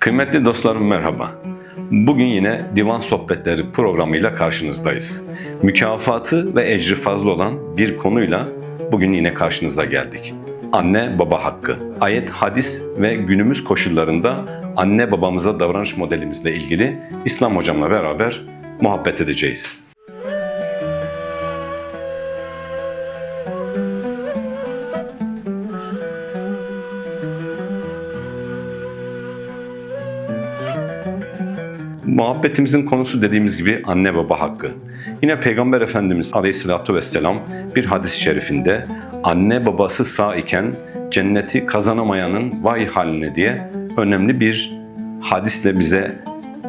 Kıymetli dostlarım merhaba. Bugün yine Divan Sohbetleri programıyla karşınızdayız. Mükafatı ve ecri fazla olan bir konuyla bugün yine karşınıza geldik. Anne baba hakkı. Ayet, hadis ve günümüz koşullarında anne babamıza davranış modelimizle ilgili İslam hocamla beraber muhabbet edeceğiz. Muhabbetimizin konusu dediğimiz gibi anne baba hakkı. Yine Peygamber Efendimiz Aleyhisselatü Vesselam bir hadis-i şerifinde anne babası sağ iken cenneti kazanamayanın vay haline diye önemli bir hadisle bize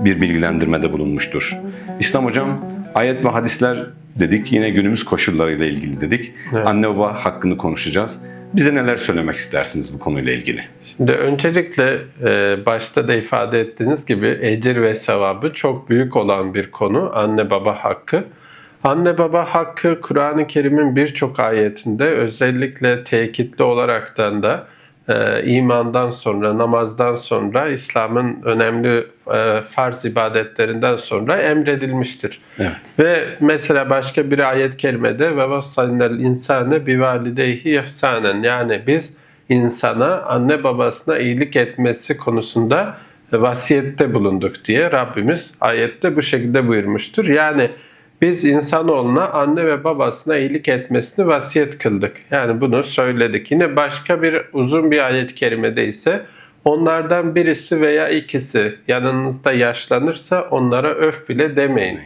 bir bilgilendirmede bulunmuştur. İslam hocam ayet ve hadisler dedik yine günümüz koşullarıyla ilgili dedik. Evet. Anne baba hakkını konuşacağız. Bize neler söylemek istersiniz bu konuyla ilgili? Şimdi öncelikle e, başta da ifade ettiğiniz gibi ecir ve sevabı çok büyük olan bir konu anne baba hakkı. Anne baba hakkı Kur'an-ı Kerim'in birçok ayetinde özellikle tekitli olaraktan da e, imandan sonra, namazdan sonra, İslam'ın önemli e, farz ibadetlerinden sonra emredilmiştir. Evet. Ve mesela başka bir ayet kerimede ve vassaynel insane bi valideyhi ihsanen yani biz insana anne babasına iyilik etmesi konusunda vasiyette bulunduk diye Rabbimiz ayette bu şekilde buyurmuştur. Yani biz insanoğluna anne ve babasına iyilik etmesini vasiyet kıldık. Yani bunu söyledik. Yine başka bir uzun bir ayet-i kerimede ise onlardan birisi veya ikisi yanınızda yaşlanırsa onlara öf bile demeyin.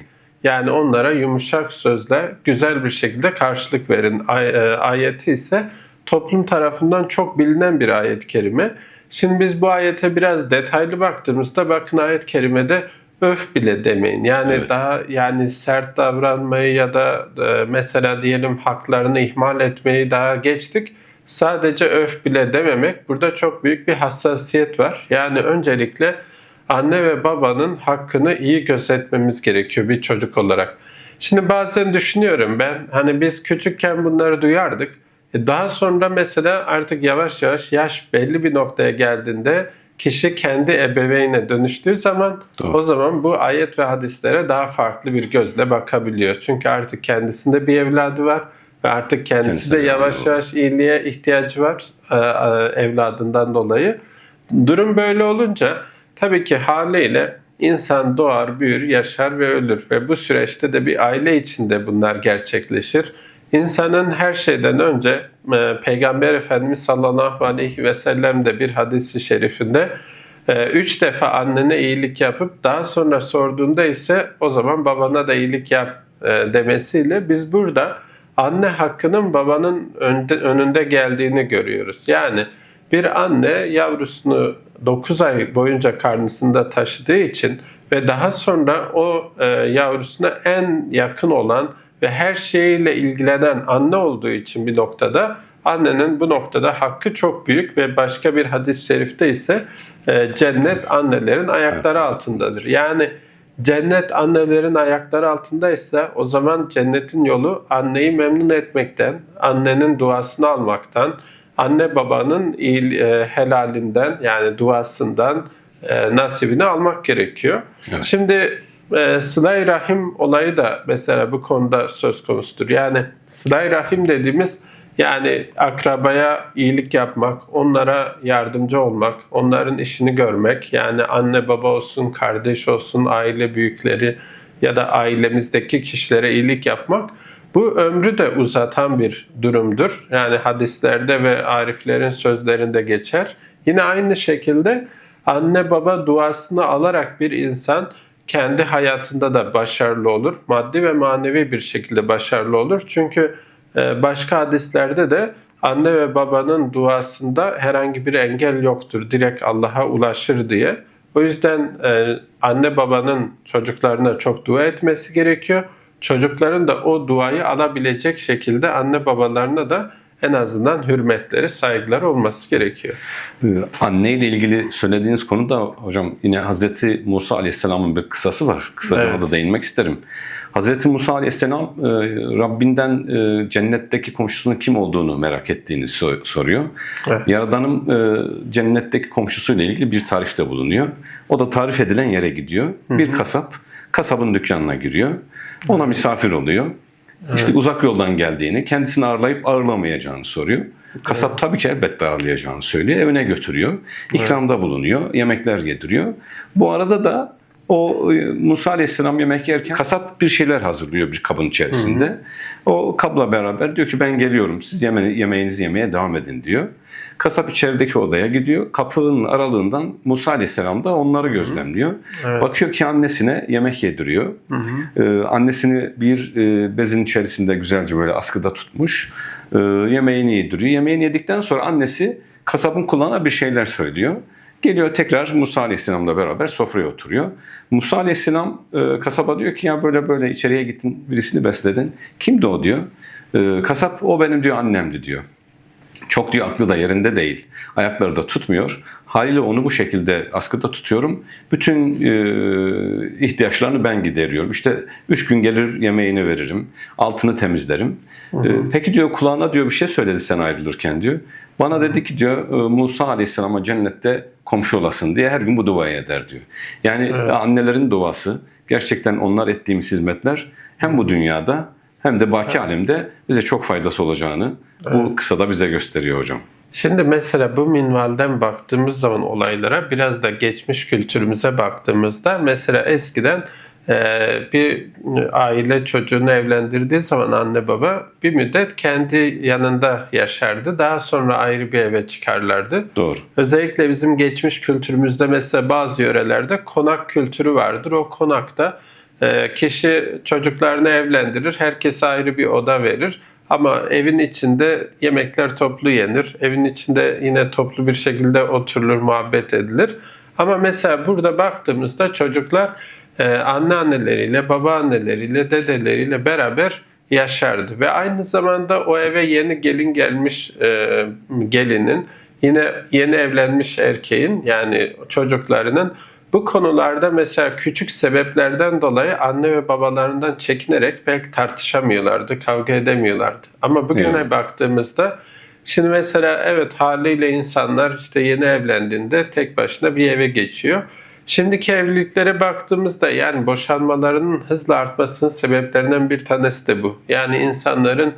Yani onlara yumuşak sözle güzel bir şekilde karşılık verin. E, Ayeti ise toplum tarafından çok bilinen bir ayet-i kerime. Şimdi biz bu ayete biraz detaylı baktığımızda bakın ayet-i kerimede öf bile demeyin. Yani Evet. daha yani sert davranmayı ya da e, mesela diyelim haklarını ihmal etmeyi daha geçtik. Sadece öf bile dememek burada çok büyük bir hassasiyet var. Yani öncelikle anne ve babanın hakkını iyi gözetmemiz gerekiyor bir çocuk olarak. Şimdi bazen düşünüyorum ben hani biz küçükken bunları duyardık. E Daha sonra mesela artık yavaş yavaş yaş belli bir noktaya geldiğinde kişi kendi ebeveyne dönüştüğü zaman Doğru. o zaman bu ayet ve hadislere daha farklı bir gözle bakabiliyor. Çünkü artık kendisinde bir evladı var ve artık kendisi Kendisine de yavaş yavaş iyiliğe ihtiyacı var e, e, evladından dolayı. Durum böyle olunca tabii ki haliyle insan doğar, büyür, yaşar ve ölür ve bu süreçte de bir aile içinde bunlar gerçekleşir. İnsanın her şeyden önce e, Peygamber Efendimiz sallallahu aleyhi ve sellem de bir hadisi şerifinde e, üç defa annene iyilik yapıp daha sonra sorduğunda ise o zaman babana da iyilik yap e, demesiyle biz burada anne hakkının babanın önünde geldiğini görüyoruz. Yani bir anne yavrusunu 9 ay boyunca karnısında taşıdığı için ve daha sonra o yavrusuna en yakın olan ve her şeyiyle ilgilenen anne olduğu için bir noktada annenin bu noktada hakkı çok büyük ve başka bir hadis-i şerifte ise e, cennet annelerin ayakları altındadır. Yani cennet annelerin ayakları altındaysa o zaman cennetin yolu anneyi memnun etmekten, annenin duasını almaktan, anne babanın iyi, e, helalinden yani duasından e, nasibini almak gerekiyor. Evet. Şimdi e, sıla rahim olayı da mesela bu konuda söz konusudur. Yani sıla rahim dediğimiz yani akrabaya iyilik yapmak, onlara yardımcı olmak, onların işini görmek. Yani anne baba olsun, kardeş olsun, aile büyükleri ya da ailemizdeki kişilere iyilik yapmak bu ömrü de uzatan bir durumdur. Yani hadislerde ve ariflerin sözlerinde geçer. Yine aynı şekilde anne baba duasını alarak bir insan kendi hayatında da başarılı olur. Maddi ve manevi bir şekilde başarılı olur. Çünkü e, başka hadislerde de anne ve babanın duasında herhangi bir engel yoktur. Direkt Allah'a ulaşır diye. O yüzden e, anne babanın çocuklarına çok dua etmesi gerekiyor. Çocukların da o duayı alabilecek şekilde anne babalarına da en azından hürmetleri, saygıları olması gerekiyor. Ee, Anne ile ilgili söylediğiniz konuda hocam yine Hazreti Musa Aleyhisselam'ın bir kısası var. Kısaca Evet. orada değinmek isterim. Hazreti Musa Aleyhisselam e, Rabbinden e, cennetteki komşusunun kim olduğunu merak ettiğini so- soruyor. Evet. Yaradan'ın e, cennetteki komşusuyla ilgili bir tarifte bulunuyor. O da tarif edilen yere gidiyor. Bir kasap kasabın dükkanına giriyor. Ona misafir oluyor. İşte uzak yoldan geldiğini, kendisini ağırlayıp ağırlamayacağını soruyor. Kasap tabii ki elbette ağırlayacağını söylüyor. Evine götürüyor. İkramda bulunuyor. Yemekler yediriyor. Bu arada da o e, Musa Aleyhisselam yemek yerken kasap bir şeyler hazırlıyor bir kabın içerisinde. O kabla beraber diyor ki ben geliyorum. Siz yeme yemeğinizi yemeye devam edin diyor. Kasap içerideki odaya gidiyor. Kapının aralığından Musa Aleyhisselam da onları gözlemliyor. Bakıyor ki annesine yemek yediriyor. Ee, annesini bir e, bezin içerisinde güzelce böyle askıda tutmuş. Ee, yemeğini yediriyor. Yemeğini yedikten sonra annesi kasabın kulağına bir şeyler söylüyor. Geliyor tekrar Musa Aleyhisselam'la beraber sofraya oturuyor. Musa Aleyhisselam e, kasaba diyor ki ya böyle böyle içeriye gittin birisini besledin. Kimdi o diyor. E, kasap o benim diyor annemdi diyor. Çok diyor aklı da yerinde değil. Ayakları da tutmuyor. Haliyle onu bu şekilde askıda tutuyorum. Bütün e, ihtiyaçlarını ben gideriyorum. İşte üç gün gelir yemeğini veririm. Altını temizlerim. E, peki diyor kulağına diyor bir şey söyledi sen ayrılırken diyor. Bana dedi ki diyor e, Musa Aleyhisselam'a cennette komşu olasın diye her gün bu duayı eder diyor. Yani annelerin duası gerçekten onlar ettiğimiz hizmetler hem bu dünyada hem de baki alemde bize çok faydası olacağını bu kısada bize gösteriyor hocam. Şimdi mesela bu minvalden baktığımız zaman olaylara biraz da geçmiş kültürümüze baktığımızda mesela eskiden e, bir aile çocuğunu evlendirdiği zaman anne baba bir müddet kendi yanında yaşardı. Daha sonra ayrı bir eve çıkarlardı. Doğru. Özellikle bizim geçmiş kültürümüzde mesela bazı yörelerde konak kültürü vardır. O konakta kişi çocuklarını evlendirir, herkese ayrı bir oda verir. Ama evin içinde yemekler toplu yenir. Evin içinde yine toplu bir şekilde oturulur, muhabbet edilir. Ama mesela burada baktığımızda çocuklar e, anneanneleriyle, babaanneleriyle, dedeleriyle beraber yaşardı. Ve aynı zamanda o eve yeni gelin gelmiş e, gelinin, yine yeni evlenmiş erkeğin yani çocuklarının bu konularda mesela küçük sebeplerden dolayı anne ve babalarından çekinerek belki tartışamıyorlardı, kavga edemiyorlardı. Ama bugüne Evet. baktığımızda şimdi mesela evet haliyle insanlar işte yeni evlendiğinde tek başına bir eve geçiyor. Şimdiki evliliklere baktığımızda yani boşanmalarının hızla artmasının sebeplerinden bir tanesi de bu. Yani insanların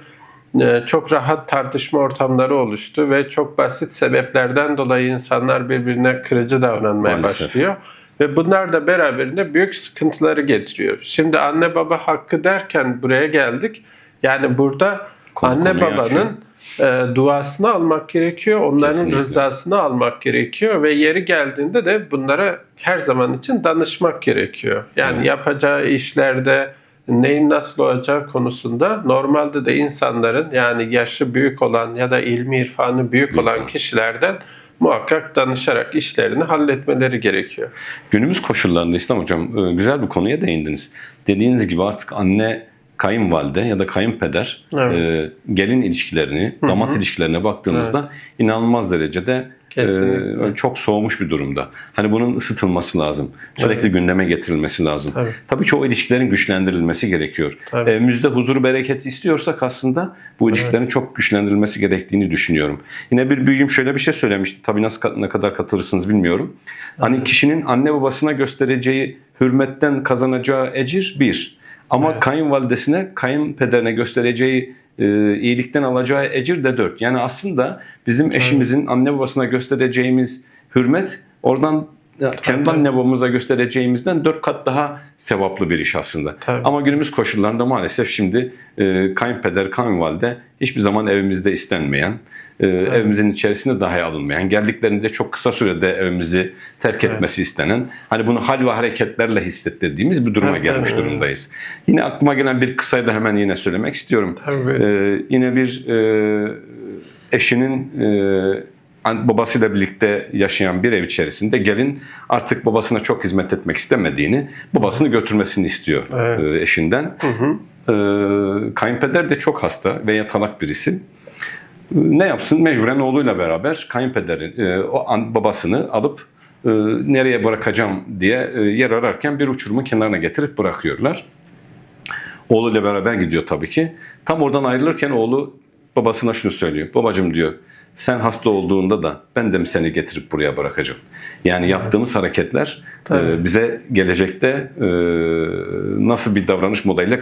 e, çok rahat tartışma ortamları oluştu ve çok basit sebeplerden dolayı insanlar birbirine kırıcı davranmaya Maalesef. başlıyor. Ve bunlar da beraberinde büyük sıkıntıları getiriyor. Şimdi anne baba hakkı derken buraya geldik. Yani burada Konu anne babanın e, duasını almak gerekiyor. Onların Kesinlikle. rızasını almak gerekiyor ve yeri geldiğinde de bunlara her zaman için danışmak gerekiyor. Yani Evet. yapacağı işlerde neyin nasıl olacağı konusunda normalde de insanların yani yaşı büyük olan ya da ilmi irfanı büyük olan. kişilerden muhakkak danışarak işlerini halletmeleri gerekiyor. Günümüz koşullarında İslam hocam e, güzel bir konuya değindiniz. Dediğiniz gibi artık anne kayınvalide ya da kayınpeder Evet. e, gelin ilişkilerini, damat ilişkilerine baktığımızda inanılmaz derecede Kesinlikle. e, çok soğumuş bir durumda. Hani bunun ısıtılması lazım. Sürekli gündeme getirilmesi lazım. Tabii. Tabii ki o ilişkilerin güçlendirilmesi gerekiyor. Tabii. Evimizde huzur bereket istiyorsak aslında bu ilişkilerin çok güçlendirilmesi gerektiğini düşünüyorum. Yine bir büyüğüm şöyle bir şey söylemişti. Tabii nasıl ne kadar katılırsınız bilmiyorum. Hani kişinin anne babasına göstereceği hürmetten kazanacağı ecir bir. Ama kayınvalidesine, kayınpederine göstereceği e, iyilikten alacağı ecir de dört. Yani aslında bizim eşimizin anne babasına göstereceğimiz hürmet oradan ya, kendi tabii. anne babamıza göstereceğimizden dört kat daha sevaplı bir iş aslında. Tabii. Ama günümüz koşullarında maalesef şimdi e, kayınpeder, kayınvalide hiçbir zaman evimizde istenmeyen, e, evimizin içerisinde dahi alınmayan, geldiklerinde çok kısa sürede evimizi terk etmesi istenen, hani bunu hal ve hareketlerle hissettirdiğimiz bir duruma Evet, gelmiş evet. durumdayız. Yine aklıma gelen bir kısayı da hemen yine söylemek istiyorum. Tabii. E, yine bir e, eşinin e, babasıyla birlikte yaşayan bir ev içerisinde gelin artık babasına çok hizmet etmek istemediğini, babasını götürmesini istiyor Evet. e, eşinden. E, kayınpeder de çok hasta ve yatalak birisi. Ne yapsın? Mecburen oğluyla beraber kayınpederin, e, o an, babasını alıp e, nereye bırakacağım diye e, yer ararken bir uçurumun kenarına getirip bırakıyorlar. Oğluyla beraber gidiyor tabii ki. Tam oradan ayrılırken oğlu babasına şunu söylüyor. Babacım diyor sen hasta olduğunda da ben de mi seni getirip buraya bırakacağım? Yani yaptığımız hareketler e, bize gelecekte e, nasıl bir davranış modeliyle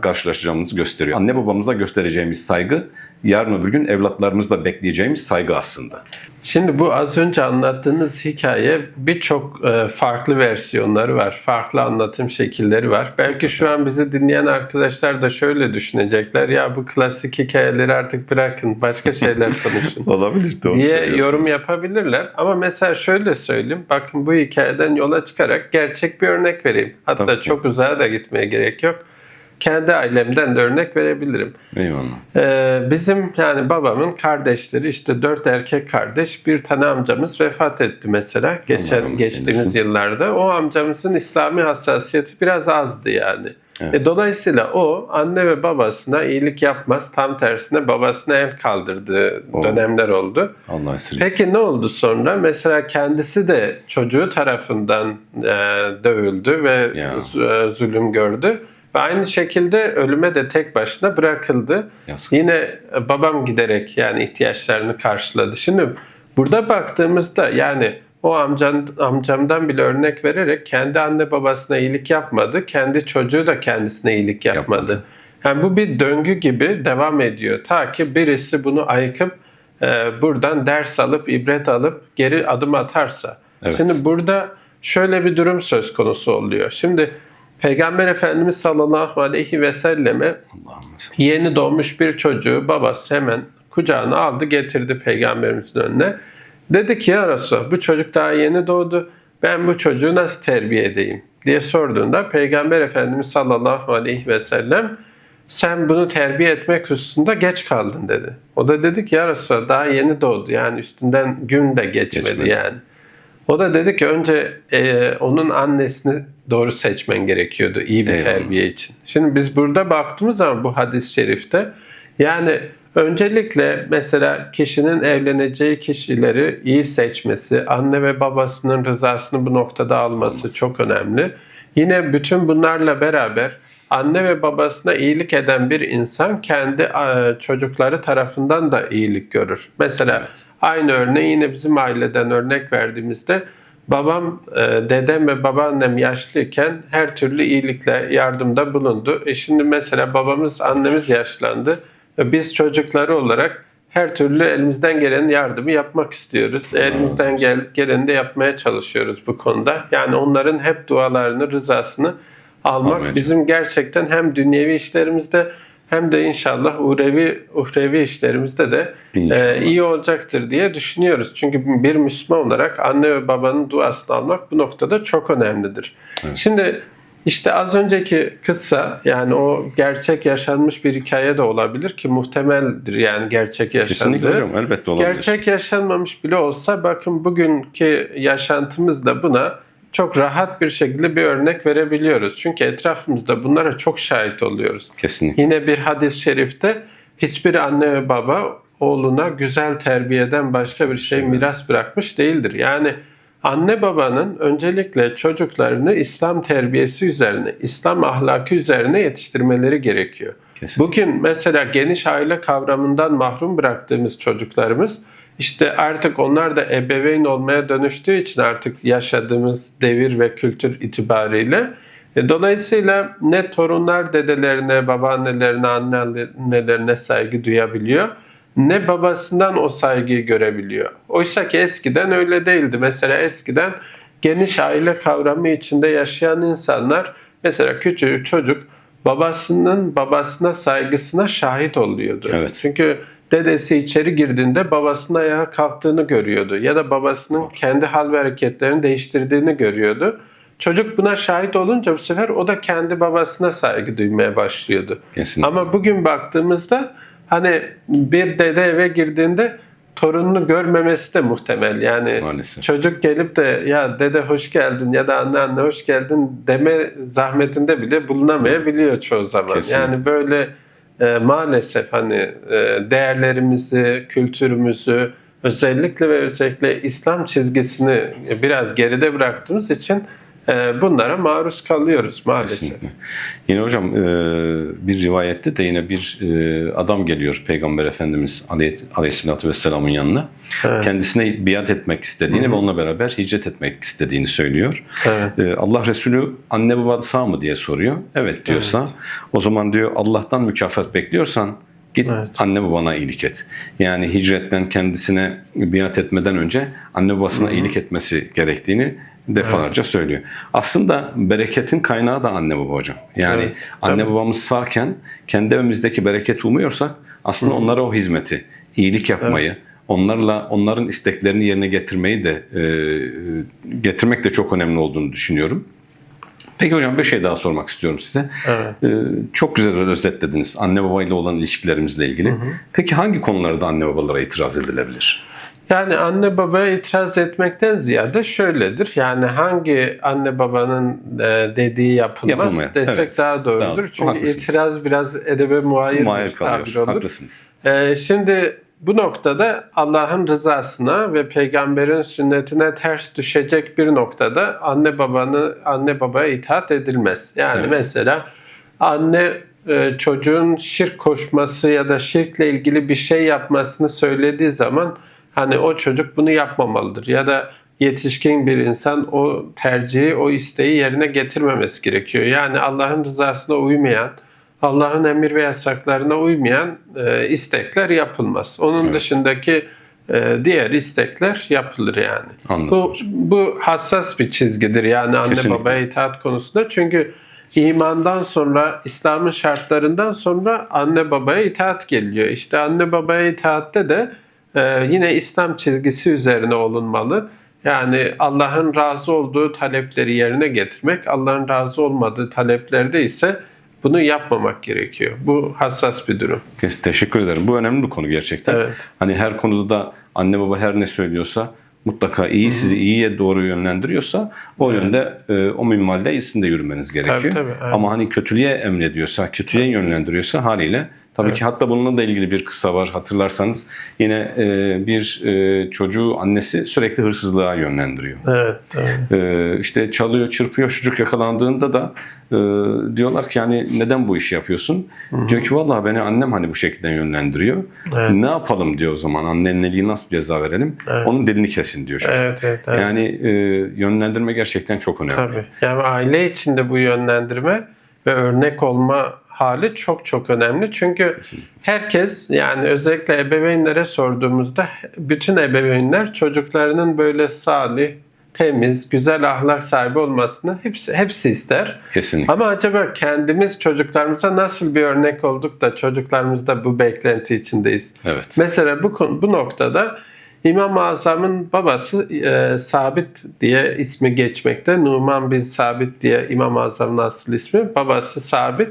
karşılaşacağımızı gösteriyor. Anne babamıza göstereceğimiz saygı yarın öbür gün evlatlarımızla bekleyeceğimiz saygı aslında. Şimdi bu az önce anlattığınız hikaye birçok e, farklı versiyonları var. Farklı anlatım şekilleri var. Belki şu an bizi dinleyen arkadaşlar da şöyle düşünecekler. Ya bu klasik hikayeleri artık bırakın. Başka şeyler konuşun. Olabilir diye yorum yapabilirler. Ama mesela şöyle söyleyeyim. Bakın bu hikayeden yola çıkarak gerçek bir örnek vereyim. Hatta Tabii çok uzağa da gitmeye gerek yok. Kendi ailemden de örnek verebilirim. Eyvallah. Ee, bizim yani babamın kardeşleri işte dört erkek kardeş bir tane amcamız vefat etti mesela geçen geçtiğimiz eylesin. yıllarda. O amcamızın İslami hassasiyeti biraz azdı yani. Evet. E, dolayısıyla o anne ve babasına iyilik yapmaz. Tam tersine babasına el kaldırdığı Oo. dönemler oldu. Allah. Peki ne oldu sonra? Mesela kendisi de çocuğu tarafından e, dövüldü ve Ya. e, zulüm gördü. Ve aynı şekilde ölüme de tek başına bırakıldı. Yazık. Yine e, babam giderek yani ihtiyaçlarını karşıladı. Şimdi burada baktığımızda yani o amcan, amcamdan bile örnek vererek kendi anne babasına iyilik yapmadı. Kendi çocuğu da kendisine iyilik yapmadı. Yapmadı. Yani bu bir döngü gibi devam ediyor. Ta ki birisi bunu ayıkıp e, buradan ders alıp, ibret alıp geri adım atarsa. Evet. Şimdi burada şöyle bir durum söz konusu oluyor. Şimdi Peygamber Efendimiz sallallahu aleyhi ve selleme yeni doğmuş bir çocuğu babası hemen kucağına aldı getirdi peygamberimizin önüne. Dedi ki ya Resulallah bu çocuk daha yeni doğdu. Ben bu çocuğu nasıl terbiye edeyim diye sorduğunda Peygamber Efendimiz sallallahu aleyhi ve sellem sen bunu terbiye etmek hususunda geç kaldın dedi. O da dedi ki ya Resulallah daha yeni doğdu yani üstünden gün de geçmedi, Geçmedi. yani. O da dedi ki önce e, onun annesini doğru seçmen gerekiyordu iyi bir Eyvallah. terbiye için. Şimdi biz burada baktığımız zaman bu hadis-i şerifte yani öncelikle mesela kişinin evleneceği kişileri iyi seçmesi, anne ve babasının rızasını bu noktada alması çok önemli. Yine bütün bunlarla beraber anne ve babasına iyilik eden bir insan kendi e, çocukları tarafından da iyilik görür. Mesela Evet. aynı örneği yine bizim aileden örnek verdiğimizde babam, e, dedem ve babaannem yaşlıyken her türlü iyilikle yardımda bulundu. E şimdi mesela babamız, annemiz yaşlandı. E Biz çocukları olarak her türlü elimizden gelen yardımı yapmak istiyoruz. Elimizden gel, geleni de yapmaya çalışıyoruz bu konuda. Yani onların hep dualarını, rızasını almak Amin. bizim gerçekten hem dünyevi işlerimizde hem de inşallah uhrevi, uhrevi işlerimizde de İnşallah. e, iyi olacaktır diye düşünüyoruz. Çünkü bir Müslüman olarak anne ve babanın duasını almak bu noktada çok önemlidir. Şimdi işte az önceki kıssa yani o gerçek yaşanmış bir hikaye de olabilir ki muhtemeldir yani gerçek yaşandı. Kesinlikle hocam elbette olabilir. Gerçek yaşanmamış bile olsa bakın bugünkü yaşantımızda buna çok rahat bir şekilde bir örnek verebiliyoruz. Çünkü etrafımızda bunlara çok şahit oluyoruz. Kesinlikle. Yine bir hadis-i şerifte hiçbir anne ve baba oğluna güzel terbiyeden başka bir şey miras bırakmış değildir. Yani anne babanın öncelikle çocuklarını İslam terbiyesi üzerine, İslam ahlakı üzerine yetiştirmeleri gerekiyor. Kesinlikle. Bugün mesela geniş aile kavramından mahrum bıraktığımız çocuklarımız işte artık onlar da ebeveyn olmaya dönüştüğü için artık yaşadığımız devir ve kültür itibariyle e, dolayısıyla ne torunlar dedelerine, babaannelerine, anneannelerine saygı duyabiliyor ne babasından o saygıyı görebiliyor. Oysa ki eskiden öyle değildi. Mesela eskiden geniş aile kavramı içinde yaşayan insanlar mesela küçük çocuk babasının babasına saygısına şahit oluyordu. Evet. Çünkü dedesi içeri girdiğinde babasının ayağa kalktığını görüyordu ya da babasının kendi hal ve hareketlerini değiştirdiğini görüyordu. Çocuk buna şahit olunca bu sefer o da kendi babasına saygı duymaya başlıyordu. Kesinlikle. Ama bugün baktığımızda hani bir dede eve girdiğinde torununu görmemesi de muhtemel. Yani Maalesef. çocuk gelip de ya dede hoş geldin ya da anne anne hoş geldin deme zahmetinde bile bulunamayabiliyor çoğu zaman. Kesinlikle. Yani böyle e, maalesef hani e, değerlerimizi, kültürümüzü özellikle ve özellikle İslam çizgisini biraz geride bıraktığımız için bunlara maruz kalıyoruz maalesef. Kesinlikle. Yine hocam e, bir rivayette de yine bir e, adam geliyor Peygamber Efendimiz Aleyh- Aleyhisselatü Vesselam'ın yanına. Evet. Kendisine biat etmek istediğini ve onunla beraber hicret etmek istediğini söylüyor. Evet. E, Allah Resulü anne baba sağ mı diye soruyor. Evet diyorsa o zaman diyor Allah'tan mükafat bekliyorsan git Evet. anne babana iyilik et. Yani hicretten kendisine biat etmeden önce anne babasına iyilik etmesi gerektiğini defalarca söylüyor. Aslında bereketin kaynağı da anne baba hocam. Yani Evet, anne babamız sağken kendi evimizdeki bereketi umuyorsak aslında onlara o hizmeti, iyilik yapmayı, onlarla onların isteklerini yerine getirmeyi de e, getirmek de çok önemli olduğunu düşünüyorum. Peki hocam bir şey daha sormak istiyorum size. Evet. Ee, çok güzel özetlediniz anne babayla olan ilişkilerimizle ilgili. Peki hangi konularda anne babalara itiraz edilebilir? Yani anne babaya itiraz etmekten ziyade şöyledir. Yani hangi anne babanın e, dediği yapılmaz Yapılmaya, desek evet. daha doğrudur. Çünkü haklısınız. itiraz biraz edebe muayir Muayyer bir tabir olur. Haklısınız. E, şimdi bu noktada Allah'ın rızasına ve peygamberin sünnetine ters düşecek bir noktada anne babanı anne babaya itaat edilmez. Yani Evet. mesela anne e, çocuğun şirk koşması ya da şirkle ilgili bir şey yapmasını söylediği zaman hani o çocuk bunu yapmamalıdır ya da yetişkin bir insan o tercihi, o isteği yerine getirmemesi gerekiyor. Yani Allah'ın rızasına uymayan, Allah'ın emir ve yasaklarına uymayan e, istekler yapılmaz. Onun Evet. dışındaki e, diğer istekler yapılır yani. Anladım Bu, bu hassas bir çizgidir yani anne Kesinlikle. babaya itaat konusunda. Çünkü imandan sonra, İslam'ın şartlarından sonra anne babaya itaat geliyor. İşte anne babaya itaatte de e, yine İslam çizgisi üzerine olunmalı. Yani Allah'ın razı olduğu talepleri yerine getirmek, Allah'ın razı olmadığı taleplerde ise bunu yapmamak gerekiyor. Bu hassas bir durum. Teşekkür ederim. Bu önemli bir konu gerçekten. Evet. Hani her konuda da anne baba her ne söylüyorsa mutlaka iyi sizi iyiye doğru yönlendiriyorsa o yönde e, o minvalde iyisinde yürümeniz gerekiyor. Tabii, tabii, aynen. Ama hani kötülüğe emrediyorsa, kötüye yönlendiriyorsa haliyle tabii ki hatta bununla da ilgili bir kısa var. Hatırlarsanız yine e, bir e, çocuğu annesi sürekli hırsızlığa yönlendiriyor. Evet. evet. Ee, işte çalıyor, çırpıyor çocuk yakalandığında da e, diyorlar ki yani neden bu işi yapıyorsun? Diyor ki vallahi beni annem hani bu şekilde yönlendiriyor. Evet. Ne yapalım diyor o zaman annenin eliği nasıl ceza verelim? Evet. Onun dilini kesin diyor çocuk. Evet, evet, evet. Yani e, yönlendirme gerçekten çok önemli. Tabii. Yani aile içinde bu yönlendirme ve örnek olma hali çok çok önemli. Çünkü herkes yani özellikle ebeveynlere sorduğumuzda bütün ebeveynler çocuklarının böyle salih, temiz, güzel ahlak sahibi olmasını hepsi, hepsi ister. Kesinlikle. Ama acaba kendimiz çocuklarımıza nasıl bir örnek olduk da çocuklarımız da bu beklenti içindeyiz? Evet. Mesela bu bu noktada İmam-ı Azam'ın babası e, Sabit diye ismi geçmekte. Numan bin Sabit diye İmam-ı Azam'ın asıl ismi. Babası Sabit.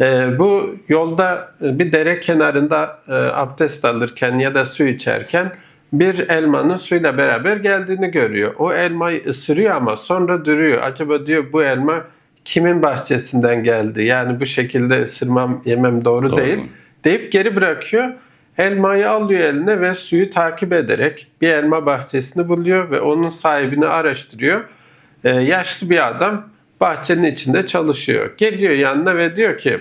E, bu yolda e, bir dere kenarında e, abdest alırken ya da su içerken bir elmanın suyla beraber geldiğini görüyor. O elmayı ısırıyor ama sonra duruyor. Acaba diyor bu elma kimin bahçesinden geldi? Yani bu şekilde ısırmam yemem doğru, Doğru. değil deyip geri bırakıyor. Elmayı alıyor eline ve suyu takip ederek bir elma bahçesini buluyor ve onun sahibini araştırıyor. Ee, yaşlı bir adam bahçenin içinde çalışıyor. Geliyor yanına ve diyor ki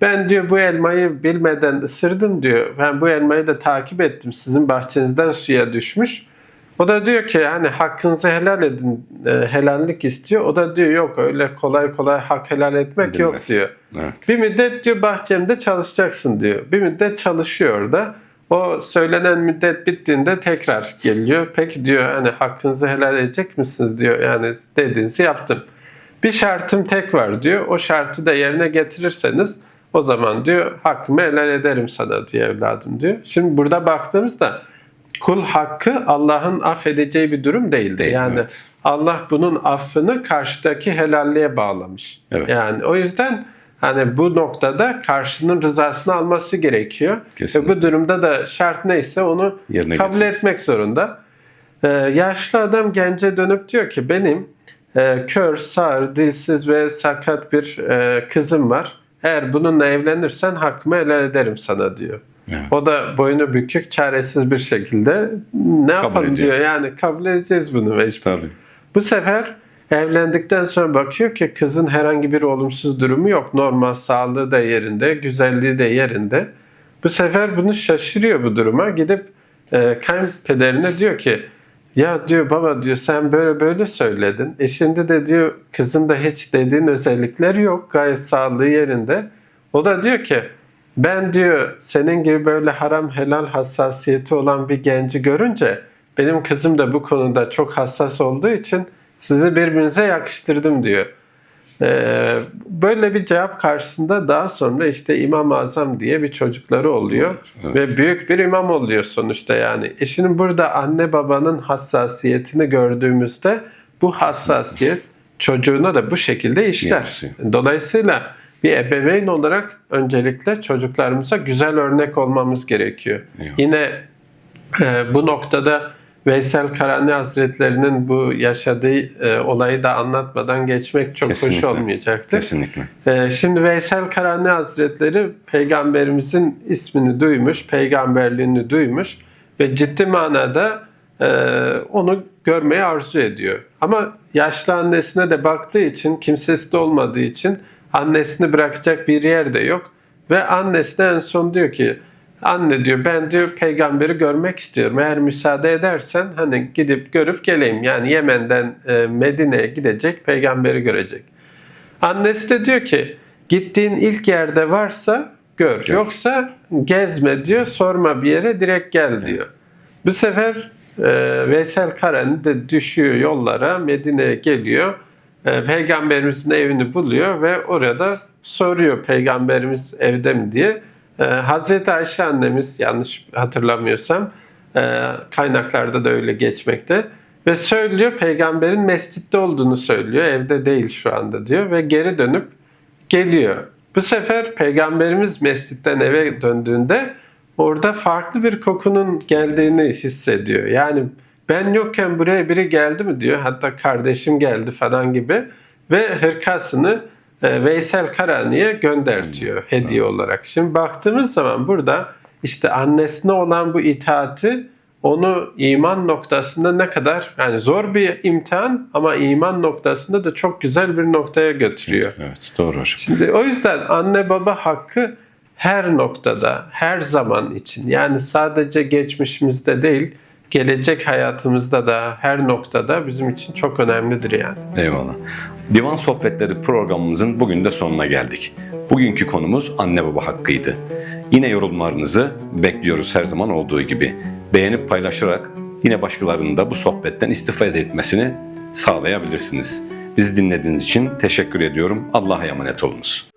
ben diyor bu elmayı bilmeden ısırdım diyor. Ben bu elmayı da takip ettim. Sizin bahçenizden suya düşmüş. O da diyor ki hani hakkınızı helal edin. e, helallik istiyor. O da diyor yok öyle kolay kolay hak helal etmek yok Edilmez. diyor. Evet. Bir müddet diyor bahçemde çalışacaksın diyor. Bir müddet çalışıyor da. O söylenen müddet bittiğinde tekrar geliyor. Peki diyor hani hakkınızı helal edecek misiniz diyor. Yani dediğinizi yaptım. Bir şartım tek var diyor. O şartı da yerine getirirseniz o zaman diyor hakkımı helal ederim sana diyor evladım diyor. Şimdi burada baktığımızda kul hakkı Allah'ın affedeceği bir durum değildi. Değil, yani evet. Allah bunun affını karşıdaki helalliğe bağlamış. Evet. Yani o yüzden hani bu noktada karşının rızasını alması gerekiyor. Kesinlikle. Ve bu durumda da şart neyse onu Yerine kabul getirmesi. etmek zorunda. Ee, yaşlı adam gence dönüp diyor ki benim e, kör, sağır, dilsiz ve sakat bir e, kızım var. eğer bununla evlenirsen hakkımı helal ederim sana diyor. Evet. O da boynu bükük, çaresiz bir şekilde ne yapalım ediyor. diyor. Yani kabul edeceğiz bunu mecbur. Tabii. Bu sefer evlendikten sonra bakıyor ki kızın herhangi bir olumsuz durumu yok. Normal sağlığı da yerinde, güzelliği de yerinde. Bu sefer bunu şaşırıyor bu duruma. Gidip e, kayınpederine diyor ki ya diyor baba diyor sen böyle böyle söyledin. E şimdi de diyor kızın da hiç dediğin özellikleri yok. Gayet sağlığı yerinde. O da diyor ki ben diyor senin gibi böyle haram helal hassasiyeti olan bir genci görünce benim kızım da bu konuda çok hassas olduğu için sizi birbirinize yakıştırdım diyor. Ee, böyle bir cevap karşısında daha sonra işte İmam-ı Azam diye bir çocukları oluyor Evet. ve büyük bir imam oluyor sonuçta yani. E şimdi burada anne babanın hassasiyetini gördüğümüzde bu hassasiyet çocuğuna da bu şekilde işler. Dolayısıyla bir ebeveyn olarak öncelikle çocuklarımıza güzel örnek olmamız gerekiyor. Yine e, bu noktada Veysel Karani Hazretleri'nin bu yaşadığı e, olayı da anlatmadan geçmek çok Kesinlikle. hoş olmayacaktır. Kesinlikle. Ee, Şimdi Veysel Karani Hazretleri peygamberimizin ismini duymuş, peygamberliğini duymuş ve ciddi manada e, onu görmeyi arzu ediyor. Ama yaşlı annesine de baktığı için, kimsesi de olmadığı için annesini bırakacak bir yer de yok. Ve annesi de en son diyor ki, anne diyor ben diyor peygamberi görmek istiyorum. Eğer müsaade edersen hani gidip görüp geleyim. Yani Yemen'den e, Medine'ye gidecek, peygamberi görecek. Annesi de diyor ki gittiğin ilk yerde varsa gör. Yoksa gezme diyor. Sorma bir yere direkt gel diyor. Bu sefer e, Veysel Karani de düşüyor yollara. Medine'ye geliyor. E, Peygamberimizin evini buluyor ve orada soruyor peygamberimiz evde mi diye. E, Hazreti Ayşe annemiz yanlış hatırlamıyorsam e, kaynaklarda da öyle geçmekte. Ve söylüyor peygamberin mescitte olduğunu söylüyor. Evde değil şu anda diyor ve geri dönüp geliyor. Bu sefer peygamberimiz mescitten eve döndüğünde orada farklı bir kokunun geldiğini hissediyor. Yani ben yokken buraya biri geldi mi diyor. Hatta kardeşim geldi falan gibi. Ve hırkasını Veysel Karani'ye göndertiyor hediye olarak. Şimdi baktığımız zaman burada işte annesine olan bu itaati onu iman noktasında ne kadar yani zor bir imtihan ama iman noktasında da çok güzel bir noktaya götürüyor. Evet doğru hocam. Şimdi o yüzden anne baba hakkı her noktada, her zaman için yani sadece geçmişimizde değil, gelecek hayatımızda da her noktada bizim için çok önemlidir yani. Eyvallah. Divan Sohbetleri programımızın bugün de sonuna geldik. Bugünkü konumuz anne baba hakkıydı. Yine yorumlarınızı bekliyoruz her zaman olduğu gibi. Beğenip paylaşarak yine başkalarının da bu sohbetten istifade etmesini sağlayabilirsiniz. Bizi dinlediğiniz için teşekkür ediyorum. Allah'a emanet olunuz.